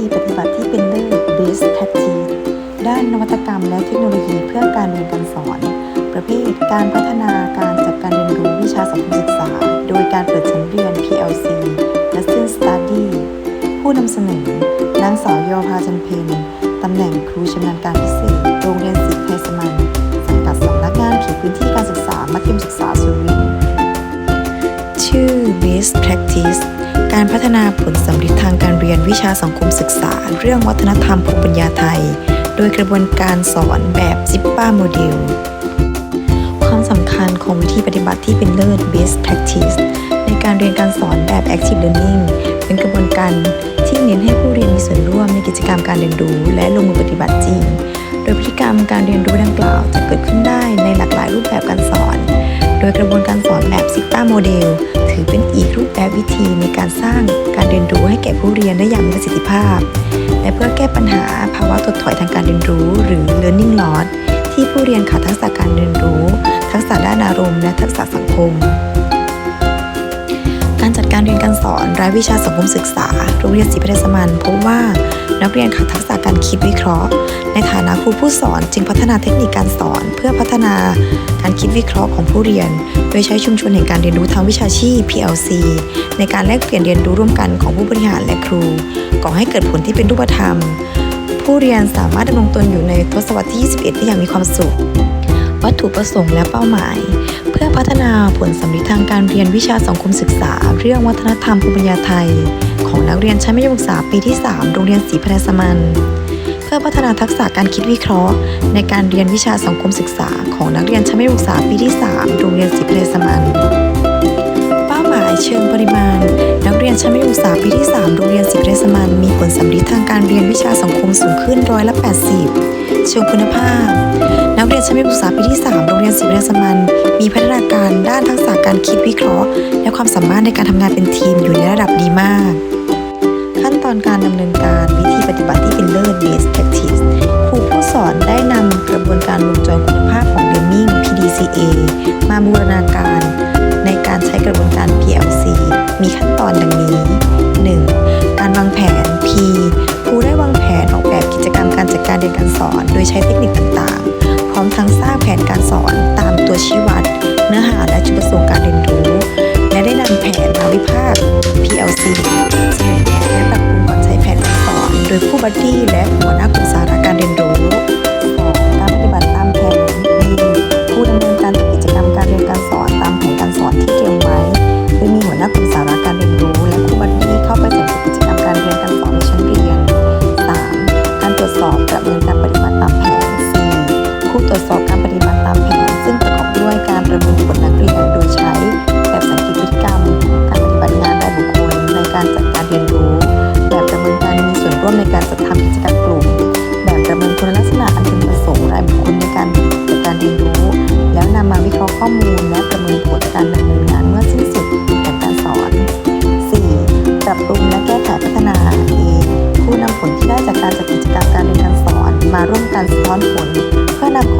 ธีปฏิบัติที่เป็นเลิศ Best Practice ด้านนวัตกรรมและเทคโนโลยีเพื่อการเรียนการสอน ประเภทการพัฒนาการจัดการเรียนรู้วิชาสังคมศึกษา โดยการเปิดชั้นเรียน PLC Lesson Study ผู้นำเสนอนางสาวยอพาจันเพนตำแหน่งครูชำนาญการพิเศษ โรงเรียนศรีไพรสมันสังกัดสำนักงานเขตพื้นที่การศึกษา มัธยมศึกษาสุรินทร์ชื่อ Best Practice พัฒนาผลสำเร็จทางการเรียนวิชาสังคมศึกษา เรื่องวัฒนธรรมภูมิปัญญาไทย โดยกระบวนการสอนแบบซิปป้าโมเดลความสำคัญของวิธีปฏิบัติที่เป็นเลิศ Best Practice ในการเรียนการสอนแบบ Active Learning เป็นกระบวนการที่เน้นให้ผู้เรียนมีส่วนร่วมในกิจกรรมการเรียนรู้ และลงมือปฏิบัติจริง โดยพฤติกรรมการเรียนรู้ดังกล่าวจะเกิดขึ้นได้ในหลากหลายรูปแบบการสอน โดยกระบวนการสอนแบบซิกต้าโมเดล ถือเป็นอีกรูปแบบวิธีในการสร้างการเรียนรู้ให้แก่ผู้เรียนได้อย่างมีประสิทธิภาพ และเพื่อแก้ปัญหาภาวะถดถอยทางการเรียนรู้ หรือ learning loss ที่ผู้เรียนขาดทักษะการเรียนรู้ ทักษะด้านอารมณ์และทักษะสังคม การจัดการเรียนการสอนรายวิชาสังคมศึกษาโรงเรียนศรีพัทยสมันพบว่า นักเรียนขาดทักษะการคิดวิเคราะห์ ในฐานะครูผู้สอนจึงพัฒนาเทคนิคการสอน เพื่อพัฒนาการคิดวิเคราะห์ของผู้เรียน โดยใช้ชุมชนแห่งการเรียนรู้ทางวิชาชีพ PLC ในการแลกเปลี่ยนเรียนรู้ร่วมกันของผู้บริหารและครู ก่อให้เกิดผลที่เป็นรูปธรรม ผู้เรียนสามารถดำรงตนอยู่ในทศวรรษที่ 21 ได้อย่างมีความสุข วัตถุประสงค์และเป้าหมาย พื่อพัฒนาผลสำลิดทางการเรียนวิชาสังคมศึกษา เรื่องวัฒนธรรมภูมิปัญญาไทย ของนักเรียนชั้นมัธยมศึกษาปีที่ 3 โรงเรียนศรีพัทยสมัน เพื่อพัฒนาทักษะการคิดวิเคราะห์ ในการเรียนวิชาสังคมศึกษา ของนักเรียนชั้นมัธยมศึกษาปีที่ 3 โรงเรียนศรีพัทยสมันเป้าหมายเชิงปริมาณ นักเรียนชั้นมัธยมศึกษาปีที่ 3 โรงเรียนศรีพัทยสมัน มีผลสำลิดทางการเรียนวิชาสังคมสูงขึ้นร้อยละ80 เชิงคุณภาพ นักเรียนชั้นมัธยมศึกษาปีที่ 3 โรงเรียนศรีพัทยสมัน มีพัฒนาการด้านทักษะการคิดวิเคราะห์ และความสามารถในการทำงานเป็นทีมอยู่ในระดับดีมาก ขั้นตอนการดำเนินการวิธีปฏิบัติที่เป็นเลิศ Best Practice ครูผู้สอนได้นำกระบวนการวงจรคุณภาพของ Learning PDCA มาบูรณาการ ในการใช้กระบวนการ PLC มีขั้นตอนดังนี้ 1. การวางแผน P ครูได้วางแผนออกแบบกิจกรรมการจัดการเรียนการสอน โดยใช้เทคนิคต่าง ชี้วัด เนื้อหาและจุดประสงค์การเรียนรู้ และได้นำแผนมาวิพากษ์ PLC เสนอแนะและปรับปรุงก่อนใช้แผนการสอน โดยผู้บัดดี้และหัวหน้ากลุ่มสาระการเรียนรู้ กา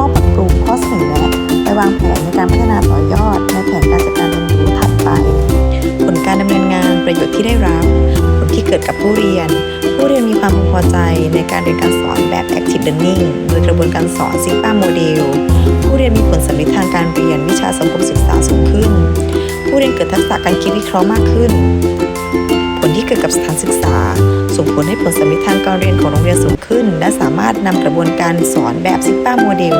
ข้อปรับปรุงข้อเสนอไปวางแผนในการพัฒนาต่อยอดในแผนการจัดการเรียนรู้ถัดไป ผลการดำเนินงานประโยชน์ที่ได้รับ ผลที่เกิดกับผู้เรียน ผู้เรียนมีความพึงพอใจในการเรียนการสอนแบบ Active Learning โดยกระบวนการสอน SIGMA Model ผู้เรียนมีผลสำลิดทางการเรียนวิชาสังคมศึกษาสูงขึ้น ผู้เรียนเกิดทักษะการคิดวิเคราะห์มากขึ้น ผลที่เกิดกับสถานศึกษาส่งผลให้ผล สามารถนำกระบวนการสอนแบบ SIGMA Model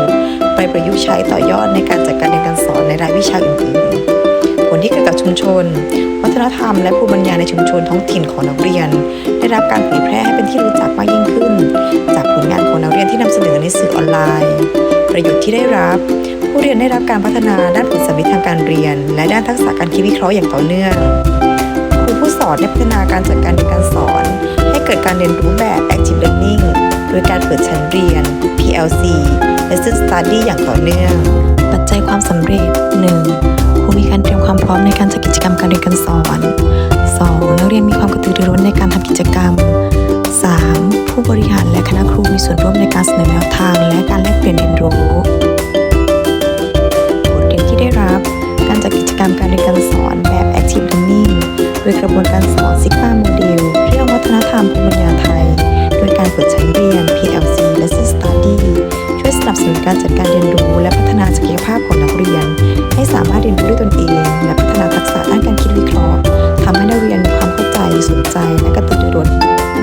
ไปประยุกต์ใช้ต่อยอดในการจัดการเรียนการสอนในรายวิชาอื่นๆ ผลที่เกิดกับชุมชน วัฒนธรรม และภูมิปัญญาในชุมชนท้องถิ่นของนักเรียน ได้รับการเผยแพร่ให้เป็นที่รู้จักมากยิ่งขึ้น จากผลงานของนักเรียนที่นำเสนอในสื่อออนไลน์ ประโยชน์ที่ได้รับ ผู้เรียนได้รับการพัฒนาด้านผลสำลิดทางการเรียน และด้านทักษะการคิดวิเคราะห์อย่างต่อเนื่องครูผู้สอนได้พัฒนาการจัดการเรียนการสอน ให้เกิดการเรียนรู้แบบ Active โดยการเปิดชั้นเรียน PLC Lesson Study อย่างต่อเนื่อง ปัจจัยความสำเร็จ 1. ครูมีการเตรียมความพร้อมในการจัดกิจกรรมการเรียนการสอน 2. นักเรียนมีความกระตือรือร้นในการทำกิจกรรม 3. ผู้บริหารและคณะครูมีส่วนร่วมในการเสนอแนวทางและการแลกเปลี่ยนเรียนรู้บทเรียนที่ได้รับการจัดกิจกรรมการเรียนการสอนแบบ Active Learning โดยกระบวนการสอน Sigma Model เรื่องวัฒนธรรมภูมิปัญญาไทย โดยการเปิดชั้นเรียน PLC Lesson Study ช่วยสนับสนุนการจัดการเรียนรู้และพัฒนาศักยภาพของนักเรียน ให้สามารถเรียนรู้ด้วยตนเอง และพัฒนาทักษะด้านการคิดวิเคราะห์ทำให้นักเรียนมีความเข้าใจสนใจ และกระตือรือร้น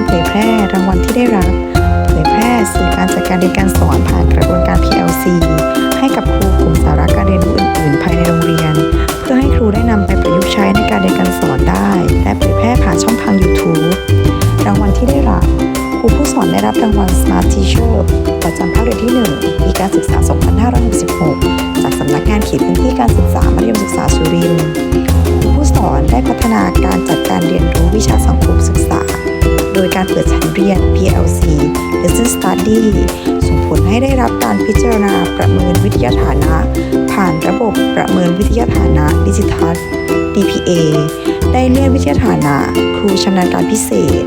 เผยแพร่รางวัลที่ได้รับ เผยแพร่สื่อการจัดการเรียนการสอนผ่านกระบวนการ อนได้รับรางวัล Smart Teacher ประจำภาคเรียนที่ 1 ปีการศึกษา 2566 จากสำนักงานเขตพื้นที่การศึกษามัธยมศึกษาสุรินทร์ผู้สอนได้พัฒนาการจัดการเรียนรู้วิชาสังคมศึกษา โดยการเปิดชั้นเรียน PLC Lesson Study ส่งผลให้ได้รับการพิจารณาประเมินวิทยาฐานะ ผ่านระบบประเมินวิทยาฐานะดิจิทัล DPA ได้เลื่อนวิทยาฐานะ ครูชำนาญการพิเศษ